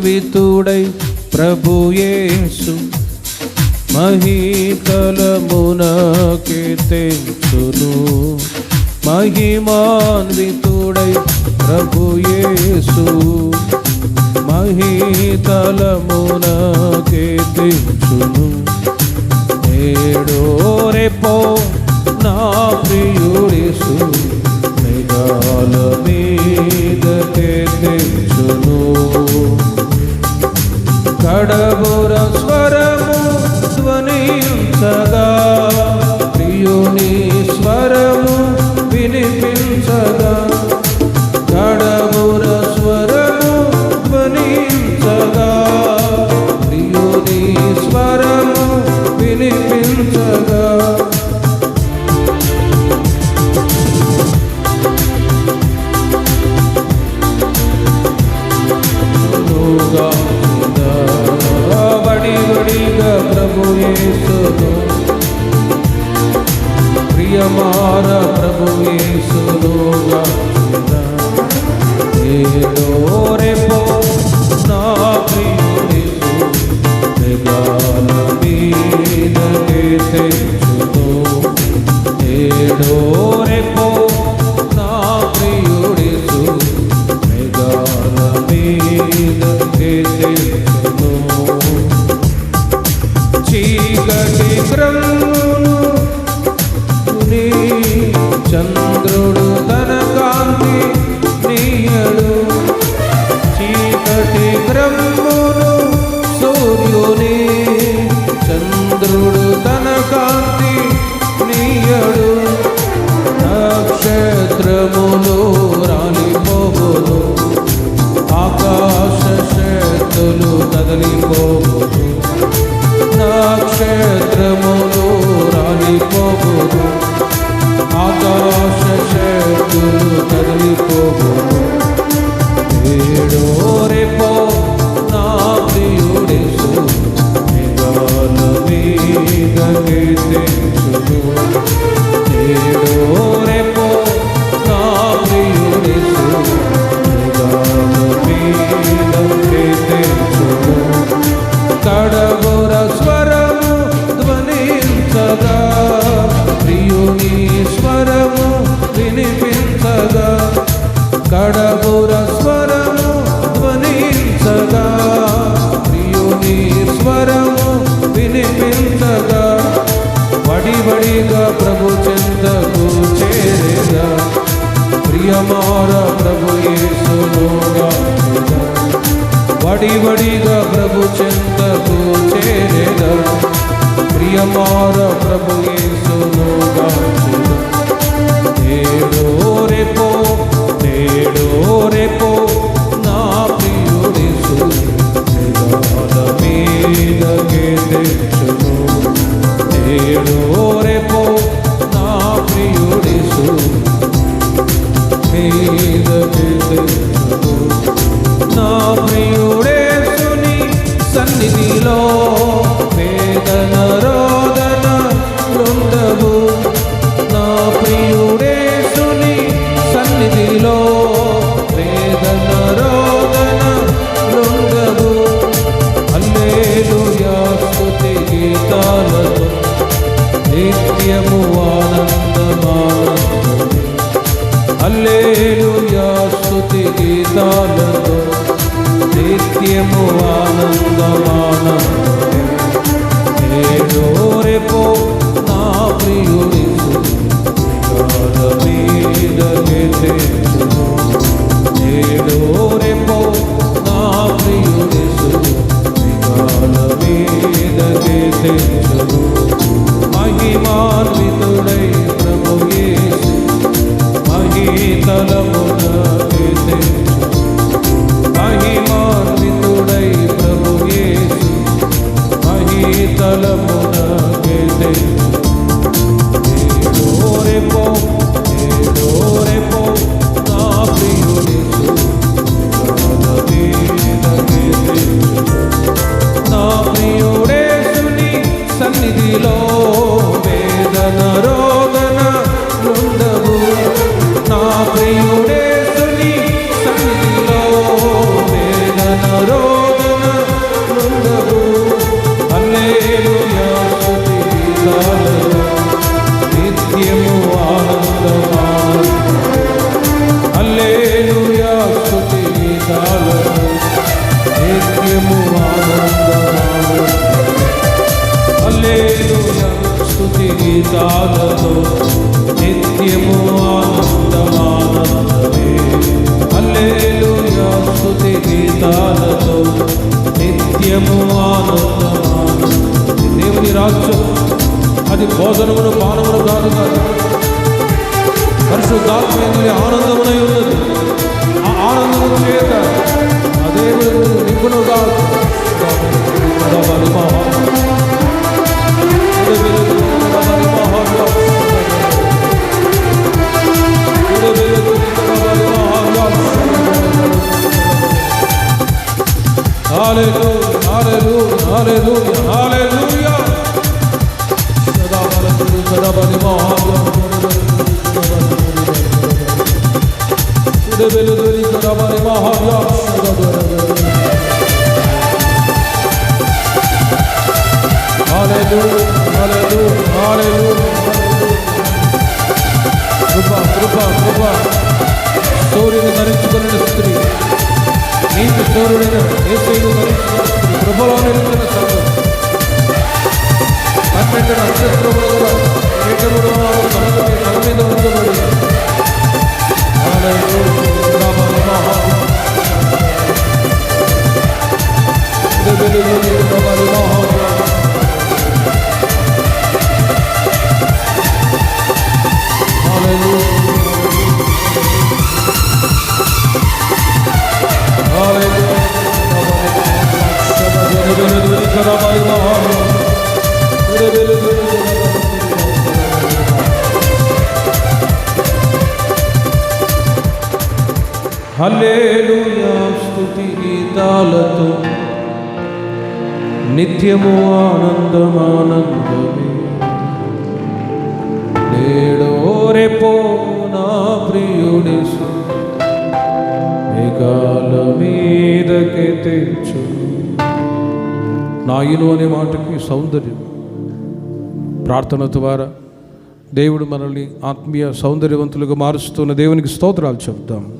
గౌరవాన్వితుడై ప్రభుయేసు మహీతలమున కీర్తించును మహిమాన్వితుడై ప్రభుయేసు మహీతలమున కీర్తించును ఉండును కడబుర స్వరము ధ్వనించగా ప్రియుని Oh. Anladım కడబుర స్వరము ధ్వనించగా. ప్రియుని స్వరము వినిపించగా. వడివడిగా ప్రభు చెందకు చేరేగా. ప్రియమార ప్రభు యేసుగా వడివడిగా ప్రభు చెందకు చేరేగా. ప్రియమార ప్రభు యేసుగా నిత్యము ఆనందమానందమే అల్లేలుయా స్తుతి గీతాలతో నిత్యము ఆనందమానందమే ఏడోరెపో days నిత్యము ఆనందమాను దేవుని రాజ్యం అది భోజనమును పానమును కాదు కాదు పరిశుద్ధాత్మేందుని ఆనందమునై ఉన్నది ఆ ఆనందము చేత ఆ దేవుడు నిపుణు కాదు Hallelujah, hallelujah, hallelujah, hallelujah. సదాబలములు, సదాబలి మహాభాగ్యం. ఉదబెలుదురి సదాబలి మహాభాగ్యం. Hallelujah, hallelujah, hallelujah, hallelujah. కృప కృప కృప సూర్యుని ధరించుకున్న స్త్రీ నీకు సూర్యుడైన ఏసైను ధరించుకున్న ಪ್ರಬಲವನ್ನು ಹನ್ನೆರಡು ನಕ್ಷತ್ರಗಳು ಏಟಗಳು ಅವರು ನಮಗೆ ಕಡಿಮೆಯಿಂದ ಹೊಂದಬೇಡಿ ಪ್ರಭಾವ హల్లెలూయా స్థుతి గీతాలతో. నిత్యము ఆనందమానందమే. నేడో రేపో నా ప్రియుడి మేఘాల మీదకి నాయులు అనే మాటకి సౌందర్యం. ప్రార్థన ద్వారా దేవుడు మనల్ని ఆత్మీయ సౌందర్యవంతులుగా మారుస్తున్న దేవునికి స్తోత్రాలు చెప్తాం